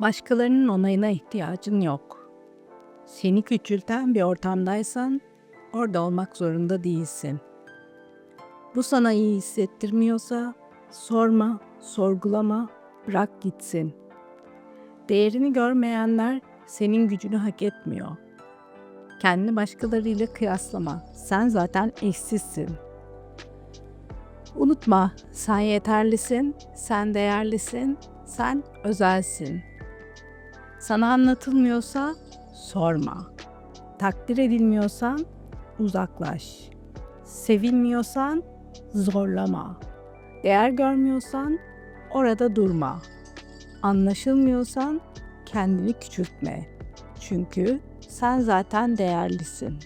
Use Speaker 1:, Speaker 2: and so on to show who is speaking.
Speaker 1: Başkalarının onayına ihtiyacın yok. Seni küçülten bir ortamdaysan orada olmak zorunda değilsin. Bu sana iyi hissettirmiyorsa sorma, sorgulama, bırak gitsin. Değerini görmeyenler senin gücünü hak etmiyor. Kendini başkalarıyla kıyaslama. Sen zaten eşsizsin. Unutma, sen yeterlisin, sen değerlisin, sen özelsin. Sana anlatılmıyorsa sorma. Takdir edilmiyorsan uzaklaş. Sevilmiyorsan zorlama. Değer görmüyorsan orada durma. Anlaşılmıyorsan kendini küçültme. Çünkü sen zaten değerlisin.